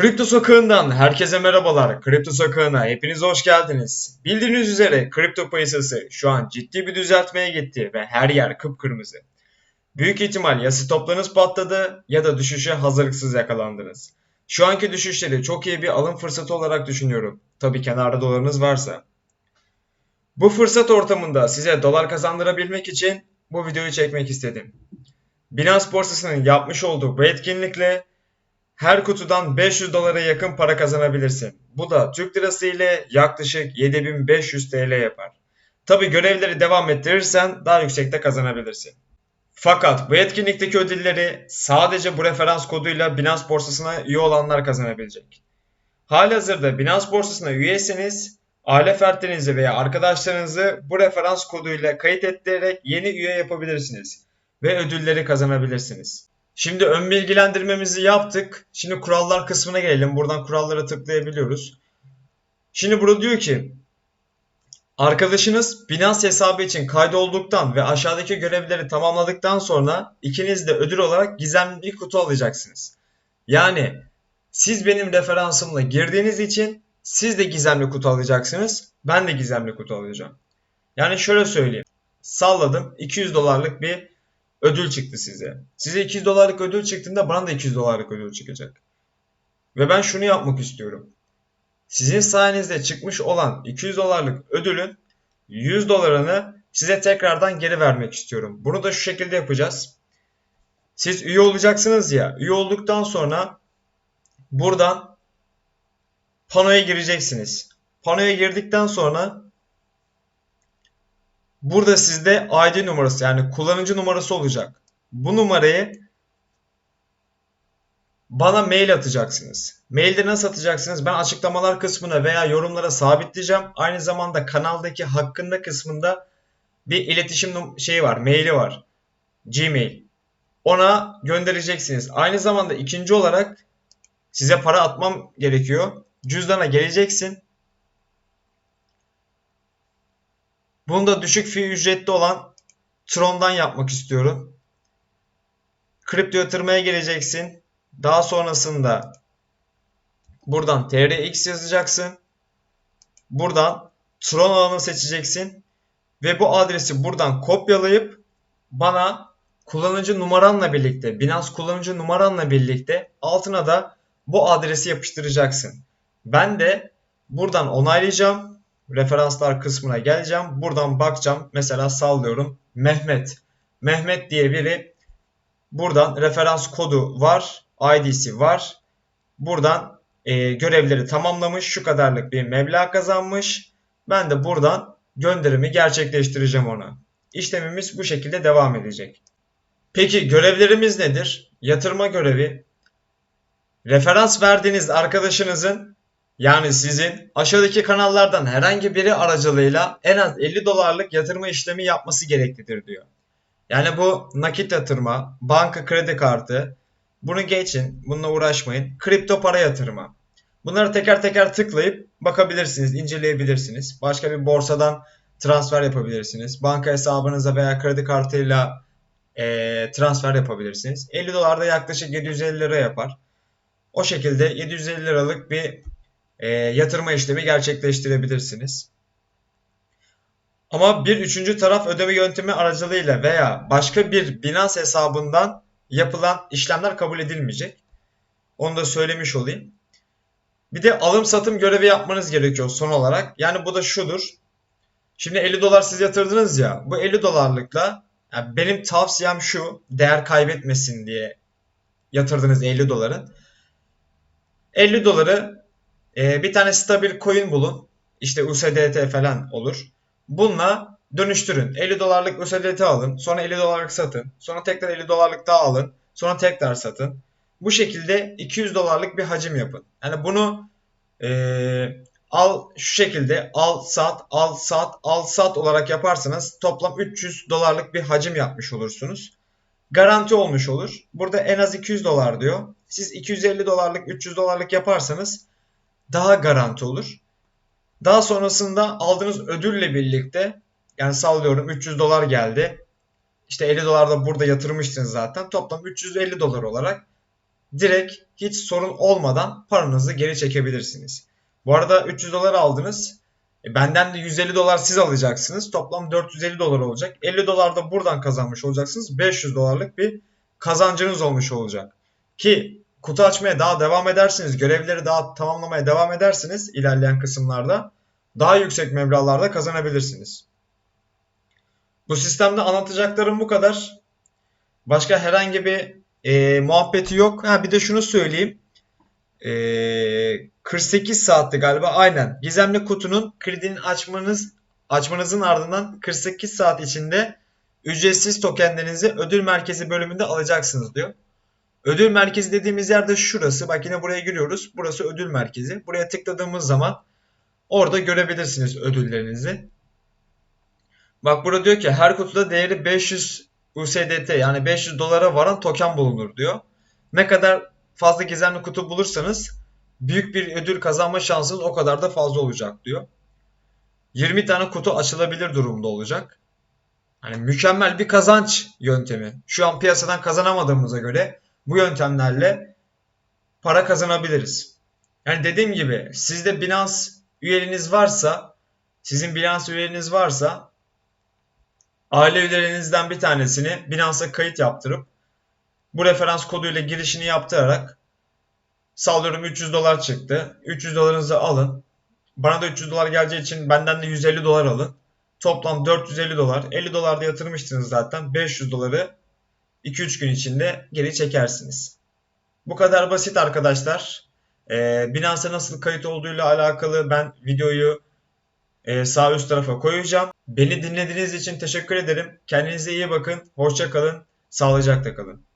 Kripto Sokağı'ndan herkese merhabalar. Kripto Sokağı'na hepiniz hoş geldiniz. Bildiğiniz üzere kripto piyasası şu an ciddi bir düzeltmeye gitti ve her yer kıpkırmızı. Büyük ihtimal ya stoplarınız patladı ya da düşüşe hazırlıksız yakalandınız. Şu anki düşüşleri çok iyi bir alım fırsatı olarak düşünüyorum. Tabi kenarda dolarınız varsa. Bu fırsat ortamında size dolar kazandırabilmek için bu videoyu çekmek istedim. Binance borsasının yapmış olduğu bu etkinlikle her kutudan 500 dolara yakın para kazanabilirsin. Bu da Türk lirası ile yaklaşık 7500 TL yapar. Tabi görevleri devam ettirirsen daha yüksekte kazanabilirsin. Fakat bu etkinlikteki ödülleri sadece bu referans koduyla Binance borsasına üye olanlar kazanabilecek. Halihazırda Binance borsasına üyeyseniz aile fertlerinizi veya arkadaşlarınızı bu referans koduyla kayıt ettirerek yeni üye yapabilirsiniz ve ödülleri kazanabilirsiniz. Şimdi ön bilgilendirmemizi yaptık. Şimdi kurallar kısmına gelelim. Buradan kurallara tıklayabiliyoruz. Şimdi burada diyor ki arkadaşınız Binance hesabı için kaydolduktan ve aşağıdaki görevleri tamamladıktan sonra ikiniz de ödül olarak gizemli bir kutu alacaksınız. Yani siz benim referansımla girdiğiniz için siz de gizemli kutu alacaksınız. Ben de gizemli kutu alacağım. Yani şöyle söyleyeyim. Salladım 200 dolarlık bir ödül çıktı size. Size 200 dolarlık ödül çıktığında bana da 200 dolarlık ödül çıkacak. Ve ben şunu yapmak istiyorum. Sizin sayenizde çıkmış olan 200 dolarlık ödülün 100 dolarını size tekrardan geri vermek istiyorum. Bunu da şu şekilde yapacağız. Siz üye olacaksınız ya. Üye olduktan sonra buradan panoya gireceksiniz. Panoya girdikten sonra Burada sizde ID numarası yani kullanıcı numarası olacak. Bu numarayı bana mail atacaksınız. Mailde nasıl atacaksınız? Ben açıklamalar kısmına veya yorumlara sabitleyeceğim. Aynı zamanda kanaldaki hakkında kısmında bir iletişim şeyi var, maili var. Gmail. Ona göndereceksiniz. Aynı zamanda ikinci olarak size para atmam gerekiyor. Cüzdana geleceksin. Bunu da düşük fi ücretli olan Tron'dan yapmak istiyorum. Kripto yatırmaya geleceksin. Daha sonrasında buradan TRX yazacaksın. Buradan Tron alanı seçeceksin. Ve bu adresi buradan kopyalayıp bana kullanıcı numaranla birlikte, Binance kullanıcı numaranla birlikte altına da bu adresi yapıştıracaksın. Ben de buradan onaylayacağım referanslar kısmına geleceğim. Buradan bakacağım. Mesela sallıyorum Mehmet. Mehmet diye biri buradan referans kodu var. ID'si var. Buradan e, görevleri tamamlamış. Şu kadarlık bir meblağ kazanmış. Ben de buradan gönderimi gerçekleştireceğim ona. İşlemimiz bu şekilde devam edecek. Peki görevlerimiz nedir? Yatırma görevi. Referans verdiğiniz arkadaşınızın yani sizin aşağıdaki kanallardan herhangi biri aracılığıyla en az 50 dolarlık yatırma işlemi yapması gereklidir diyor. Yani bu nakit yatırma, banka kredi kartı, bunu geçin, bununla uğraşmayın. Kripto para yatırma. Bunları teker teker tıklayıp bakabilirsiniz, inceleyebilirsiniz. Başka bir borsadan transfer yapabilirsiniz. Banka hesabınıza veya kredi kartıyla e, transfer yapabilirsiniz. 50 dolar da yaklaşık 750 lira yapar. O şekilde 750 liralık bir e, yatırma işlemi gerçekleştirebilirsiniz. Ama bir üçüncü taraf ödeme yöntemi aracılığıyla veya başka bir Binance hesabından yapılan işlemler kabul edilmeyecek. Onu da söylemiş olayım. Bir de alım satım görevi yapmanız gerekiyor son olarak. Yani bu da şudur. Şimdi 50 dolar siz yatırdınız ya. Bu 50 dolarlıkla yani benim tavsiyem şu. Değer kaybetmesin diye yatırdınız 50 doların. 50 doları e, bir tane stabil coin bulun. İşte USDT falan olur. Bununla dönüştürün. 50 dolarlık USDT alın. Sonra 50 dolarlık satın. Sonra tekrar 50 dolarlık daha alın. Sonra tekrar satın. Bu şekilde 200 dolarlık bir hacim yapın. Yani bunu e, al şu şekilde al sat al sat al sat olarak yaparsanız toplam 300 dolarlık bir hacim yapmış olursunuz. Garanti olmuş olur. Burada en az 200 dolar diyor. Siz 250 dolarlık 300 dolarlık yaparsanız daha garanti olur. Daha sonrasında aldığınız ödülle birlikte yani sallıyorum 300 dolar geldi. İşte 50 dolar da burada yatırmıştınız zaten. Toplam 350 dolar olarak direkt hiç sorun olmadan paranızı geri çekebilirsiniz. Bu arada 300 dolar aldınız. E, Benden de 150 dolar siz alacaksınız. Toplam 450 dolar olacak. 50 dolar da buradan kazanmış olacaksınız. 500 dolarlık bir kazancınız olmuş olacak. Ki kutu açmaya daha devam edersiniz. Görevleri daha tamamlamaya devam edersiniz ilerleyen kısımlarda. Daha yüksek meblağlarda kazanabilirsiniz. Bu sistemde anlatacaklarım bu kadar. Başka herhangi bir e, muhabbeti yok. Ha bir de şunu söyleyeyim. E, 48 saatti galiba aynen. Gizemli kutunun kredini açmanız açmanızın ardından 48 saat içinde ücretsiz tokenlerinizi ödül merkezi bölümünde alacaksınız diyor. Ödül merkezi dediğimiz yerde şurası. Bak yine buraya giriyoruz. Burası ödül merkezi. Buraya tıkladığımız zaman orada görebilirsiniz ödüllerinizi. Bak burada diyor ki her kutuda değeri 500 USDT yani 500 dolara varan token bulunur diyor. Ne kadar fazla gizemli kutu bulursanız büyük bir ödül kazanma şansınız o kadar da fazla olacak diyor. 20 tane kutu açılabilir durumda olacak. Hani mükemmel bir kazanç yöntemi. Şu an piyasadan kazanamadığımıza göre bu yöntemlerle para kazanabiliriz. Yani dediğim gibi sizde Binance üyeliğiniz varsa, sizin Binance üyeliğiniz varsa aile üyelerinizden bir tanesini Binance'a kayıt yaptırıp bu referans koduyla girişini yaptırarak sallıyorum 300 dolar çıktı. 300 dolarınızı alın. Bana da 300 dolar geleceği için benden de 150 dolar alın. Toplam 450 dolar. 50 dolar da yatırmıştınız zaten. 500 doları 2-3 gün içinde geri çekersiniz. Bu kadar basit arkadaşlar. Ee, nasıl kayıt olduğuyla alakalı ben videoyu e, sağ üst tarafa koyacağım. Beni dinlediğiniz için teşekkür ederim. Kendinize iyi bakın. Hoşça kalın. Sağlıcakla kalın.